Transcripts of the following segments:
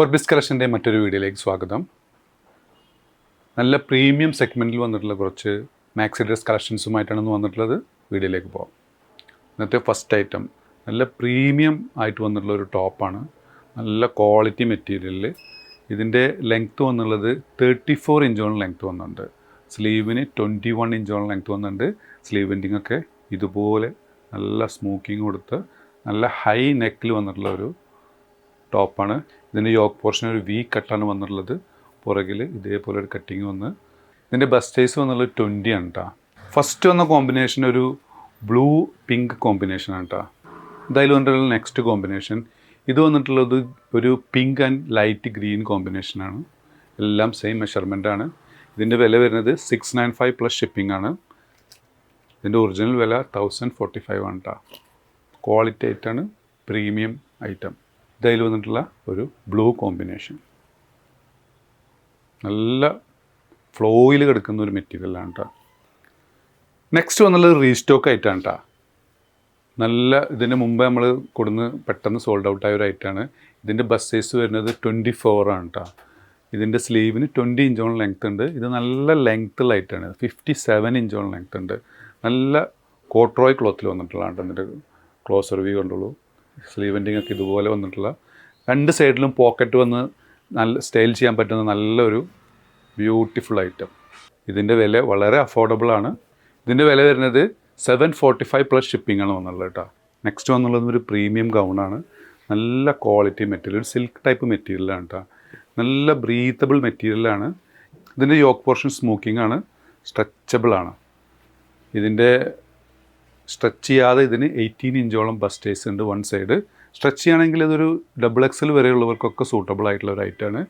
Orbis കളക്ഷന്റെ മറ്റൊരു വീഡിയോയിലേക്ക് സ്വാഗതം. നല്ല പ്രീമിയം സെഗ്മെന്റിൽ വന്നിട്ടുള്ള കുറച്ച് മാക്സി ഡ്രസ് കളക്ഷൻസുമായിട്ടാണ് ഇന്ന് വന്നിട്ടുള്ളത്. വീഡിയോയിലേക്ക് പോകാം ഇന്നത്തെ ഫസ്റ്റ് ഐറ്റം നല്ല പ്രീമിയം ആയിട്ട് വന്നിട്ടുള്ള ഒരു ടോപ്പാണ് നല്ല ക്വാളിറ്റി മെറ്റീരിയലിൽ ഇതിന്റെ ലെങ്ത്ത് വന്നുള്ളത് തേർട്ടി ഫോർ ഇഞ്ചോളം ലെങ്ത്ത് വന്നിട്ടുണ്ട്. സ്ലീവിന് ട്വന്റി വൺ ഇഞ്ചോളം ലെങ്ത്ത് വന്നിട്ടുണ്ട്. സ്ലീവ് ഒക്കെ ഇതുപോലെ നല്ല സ്മൂക്കിങ് കൊടുത്ത് നല്ല ഹൈ നെക്കിൽ വന്നിട്ടുള്ള ഒരു ടോപ്പാണ്. ഇതിന്റെ യോക്ക് പോർഷൻ ഒരു വി കട്ടാണ് വന്നിട്ടുള്ളത്. പുറകിൽ ഇതേപോലെ ഒരു കട്ടിങ് വന്ന്. ഇതിന്റെ ബസ് സൈസ് വന്നുള്ളത് ട്വന്റി ആണ് കേട്ടോ ഫസ്റ്റ് വന്ന കോമ്പിനേഷൻ ഒരു ബ്ലൂ പിങ്ക് കോമ്പിനേഷൻ ആണ് കേട്ടോ ഇതായാലും വന്നിട്ടുള്ള നെക്സ്റ്റ് കോമ്പിനേഷൻ ഇത് വന്നിട്ടുള്ളത് ഒരു പിങ്ക് ആൻഡ് ലൈറ്റ് ഗ്രീൻ കോമ്പിനേഷനാണ് എല്ലാം സെയിം മെഷർമെന്റ് ആണ്. ഇതിന്റെ വില വരുന്നത് six nine five plus shipping ആണ്. ഇതിന്റെ ഒറിജിനൽ വില തൗസൻഡ് ഫോർട്ടി ഫൈവ് ആണ് കേട്ടോ ക്വാളിറ്റി ആയിട്ടാണ് പ്രീമിയം ഐറ്റം ഇതതിൽ വന്നിട്ടുള്ള ഒരു ബ്ലൂ കോമ്പിനേഷൻ. നല്ല ഫ്ലോയിൽ കിടക്കുന്ന ഒരു മെറ്റീരിയലാണ് കേട്ടോ നെക്സ്റ്റ് വന്നുള്ളത് റീസ്റ്റോക്ക് ആയിട്ടാണ് കേട്ടോ നല്ല ഇതിന് മുമ്പ് നമ്മൾ കൊടുന്ന് പെട്ടെന്ന് സോൾഡ് ഔട്ട് ആയ ഒരു ഐറ്റാണ് ഇതിന്റെ ബസ് സൈസ് വരുന്നത് ട്വന്റി ഫോർ ആണ് കേട്ടോ ഇതിന്റെ സ്ലീവിന് ട്വന്റി ഇഞ്ചോളം ലെങ്ത് ഉണ്ട്. ഇത് നല്ല ലെങ്ത് ഐറ്റാണ് ഫിഫ്റ്റി സെവൻ ഇഞ്ചോളം ലെങ്ത് ഉണ്ട്. നല്ല കോട്രോയ് ക്ലോത്തിൽ വന്നിട്ടുള്ളതാണ് കേട്ടോ എന്നിട്ട് ക്ലോസർ വ്യൂ കണ്ടുള്ളൂ. സ്ലീവെന്റിങ് ഒക്കെ ഇതുപോലെ വന്നിട്ടുള്ള രണ്ട് സൈഡിലും പോക്കറ്റ് വന്ന് നല്ല സ്റ്റൈൽ ചെയ്യാൻ പറ്റുന്ന നല്ലൊരു ബ്യൂട്ടിഫുൾ ഐറ്റം ഇതിന്റെ വില വളരെ അഫോർഡബിൾ ആണ്. ഇതിന്റെ വില വരുന്നത് seven forty five plus shipping ആണ് വന്നുള്ളത് കേട്ടോ നെക്സ്റ്റ് വന്നുള്ളത് ഒരു പ്രീമിയം ഗൗണാണ് നല്ല ക്വാളിറ്റി മെറ്റീരിയൽ ഒരു സിൽക്ക് ടൈപ്പ് മെറ്റീരിയലാണ് കേട്ടോ നല്ല ബ്രീത്തബിൾ മെറ്റീരിയലാണ് ഇതിന്റെ യോക്ക് പോർഷൻ സ്മോക്കിംഗ് ആണ്. സ്ട്രെച്ചബിൾ ആണ്. ഇതിന്റെ സ്ട്രെച്ച് ചെയ്യാതെ ഇതിന് എയ്റ്റീൻ ഇഞ്ചോളം ബസ്റ്റേഴ്സ് ഉണ്ട് വൺ സൈഡ് സ്ട്രെച്ച് ചെയ്യുകയാണെങ്കിൽ ഇതൊരു ഡബിൾ എക്സൽ വരെയുള്ളവർക്കൊക്കെ സൂട്ടബിൾ ആയിട്ടുള്ള ഒരു ഐറ്റമാണ്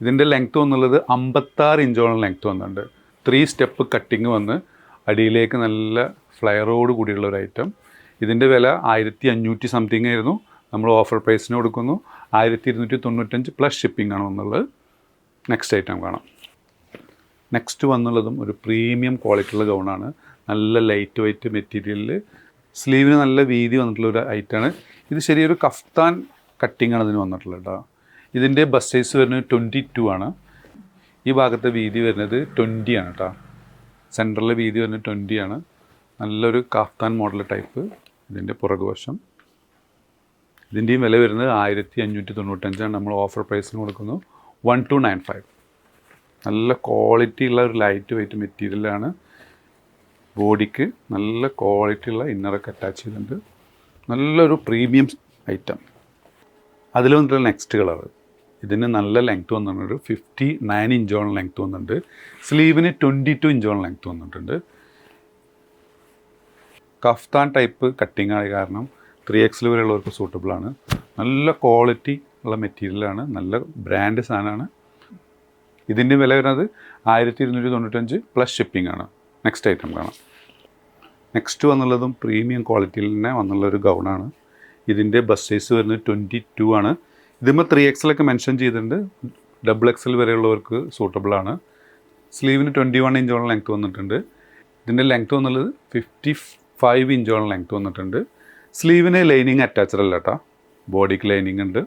ഇതിന്റെ ലെങ്ത്ത് വന്നുള്ളത് അമ്പത്താറ് ഇഞ്ചോളം ലെങ്ത്ത് വന്നിട്ടുണ്ട്. ത്രീ സ്റ്റെപ്പ് കട്ടിങ് വന്ന് അടിയിലേക്ക് നല്ല ഫ്ലയറോട് കൂടിയുള്ള ഒരു ഐറ്റം ഇതിന്റെ വില ആയിരത്തി അഞ്ഞൂറ്റി സംതിങ് ആയിരുന്നു. നമ്മൾ ഓഫർ പ്രൈസിന് കൊടുക്കുന്നു. ആയിരത്തി ഇരുന്നൂറ്റി തൊണ്ണൂറ്റഞ്ച് പ്ലസ് ഷിപ്പിംഗ് ആണ് വന്നുള്ളത്. നെക്സ്റ്റ് ഐറ്റം കാണാം. നെക്സ്റ്റ് വന്നുള്ളതും ഒരു പ്രീമിയം ക്വാളിറ്റിയുള്ള ഗൗണാണ് നല്ല ലൈറ്റ് വെയ്റ്റ് മെറ്റീരിയലിൽ സ്ലീവിന് നല്ല വീതി വന്നിട്ടുള്ള ഒരു ഐറ്റാണ് ഇത് ശരിയൊരു കഫ്താൻ കട്ടിംഗ് ആണ് ഇതിന് വന്നിട്ടുള്ളത് കേട്ടോ ഇതിന്റെ ബസ് സൈസ് വരുന്നത് ട്വന്റി ടു ആണ്. ഈ ഭാഗത്തെ വീതി വരുന്നത് ട്വന്റി ആണ് കേട്ടോ സെന്ററിലെ വീതി വരുന്നത് ട്വന്റി ആണ്. നല്ലൊരു കാഫ്താൻ മോഡൽ ടൈപ്പ് ഇതിന്റെ പുറകുവശം. ഇതിന്റെയും വില വരുന്നത് ആയിരത്തി അഞ്ഞൂറ്റി തൊണ്ണൂറ്റഞ്ചാണ് നമ്മൾ ഓഫർ പ്രൈസിന് കൊടുക്കുന്നു. വൺ ടു നയൻ ഫൈവ് നല്ല ക്വാളിറ്റി ഉള്ള ഒരു ലൈറ്റ് വെയിറ്റ് മെറ്റീരിയലാണ് ബോഡിക്ക് നല്ല ക്വാളിറ്റി ഉള്ള ഇന്നറൊക്കെ അറ്റാച്ച് ചെയ്തിട്ടുണ്ട്. നല്ലൊരു പ്രീമിയം ഐറ്റം. അതിൽ വന്നിട്ടുള്ള നെക്സ്റ്റ് കളർ ഇതിന് നല്ല ലെങ്ത് വന്നിട്ടുണ്ട്. ഫിഫ്റ്റി നയൻ ഇഞ്ചോളം ലെങ്ത് വന്നിട്ടുണ്ട്. സ്ലീവിന് ട്വന്റി ടു ഇഞ്ചോളം ലെങ്ത് വന്നിട്ടുണ്ട്. കഫ്താൻ ടൈപ്പ് കട്ടിങ് ആയ കാരണം ത്രീ എക്സിൽ വരെയുള്ളവർക്ക് സൂട്ടബിളാണ് നല്ല ക്വാളിറ്റി ഉള്ള മെറ്റീരിയലാണ് നല്ല ബ്രാൻഡ് സാധനമാണ്. ഇതിന്റെ വില വരുന്നത് ആയിരത്തി ഇരുന്നൂറ്റി തൊണ്ണൂറ്റഞ്ച് പ്ലസ് ഷിപ്പിംഗ് ആണ്. നെക്സ്റ്റ് ഐറ്റം കാണാം. നെക്സ്റ്റ് വന്നുള്ളതും പ്രീമിയം ക്വാളിറ്റിയിൽ തന്നെ വന്നുള്ള ഒരു ഗൗണാണ്. ഇതിന്റെ ബസ് സൈസ് വരുന്നത് ട്വന്റി ടു ആണ് ഇതിമ്മ ത്രീ എക്സലൊക്കെ മെൻഷൻ ചെയ്തിട്ടുണ്ട്. ഡബിൾ എക്സൽ വരെയുള്ളവർക്ക് സൂട്ടബിൾ ആണ്. സ്ലീവിന് ട്വന്റി വൺ ഇഞ്ചോളം ലെങ്ത് വന്നിട്ടുണ്ട്. ഇതിന്റെ ലെങ്ത് വന്നുള്ളത് ഫിഫ്റ്റി ഫൈവ് ഇഞ്ചോളം ലെങ്ത് വന്നിട്ടുണ്ട്. സ്ലീവിന് ലൈനിങ് അറ്റാച്ചഡ് അല്ല കേട്ടോ ബോഡിക്ക് ലൈനിങ് ഉണ്ട്.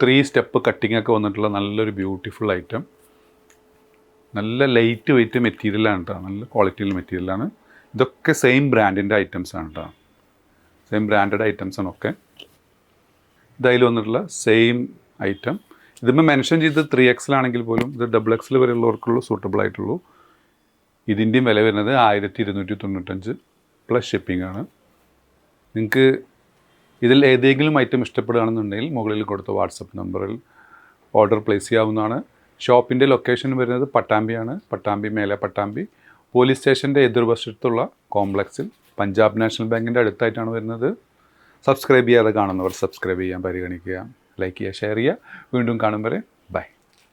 ത്രീ സ്റ്റെപ്പ് കട്ടിംഗ് ഒക്കെ വന്നിട്ടുള്ള നല്ലൊരു ബ്യൂട്ടിഫുൾ ഐറ്റം നല്ല ലൈറ്റ് വെയിറ്റ് മെറ്റീരിയലാണ് കേട്ടോ നല്ല ക്വാളിറ്റിയുള്ള മെറ്റീരിയലാണ് ഇതൊക്കെ സെയിം ബ്രാൻഡിന്റെ ഐറ്റംസ് ആണ് കേട്ടോ സെയിം ബ്രാൻഡഡ് ഐറ്റംസ് ആണ് ഒക്കെ. ഇതായി വന്നിട്ടുള്ള സെയിം ഐറ്റം ഇതിപ്പോൾ മെൻഷൻ ചെയ്ത് ത്രീ എക്സിലാണെങ്കിൽ പോലും ഇത് ഡബിൾ എക്സിൽ വരെയുള്ളവർക്കുള്ളൂ സൂട്ടബിൾ ആയിട്ടുള്ളൂ. ഇതിന്റെയും വില വരുന്നത് ആയിരത്തി ഇരുന്നൂറ്റി തൊണ്ണൂറ്റഞ്ച് പ്ലസ് ഷിപ്പിംഗ് ആണ്. നിങ്ങൾക്ക് ഇതിൽ ഏതെങ്കിലും ഐറ്റം ഇഷ്ടപ്പെടുകയാണെന്നുണ്ടെങ്കിൽ മുകളിൽ കൊടുത്ത വാട്സപ്പ് നമ്പറിൽ ഓർഡർ പ്ലേസ് ചെയ്യാവുന്നതാണ്. ഷോപ്പിന്റെ ലൊക്കേഷൻ വരുന്നത് പട്ടാമ്പിയാണ്. പട്ടാമ്പി മേലെ പട്ടാമ്പി. പോലീസ് സ്റ്റേഷന്റെ എതിർവശത്തുള്ള കോംപ്ലക്സിൽ പഞ്ചാബ് നാഷണൽ ബാങ്കിന്റെ അടുത്തായിട്ടാണ് വരുന്നത്. സബ്സ്ക്രൈബ് ചെയ്യാതെ കാണുന്നവർ സബ്സ്ക്രൈബ് ചെയ്യാൻ പരിഗണിക്കുക. ലൈക്ക് ചെയ്യുക ഷെയർ ചെയ്യുക. വീണ്ടും കാണും വരെ. ബൈ.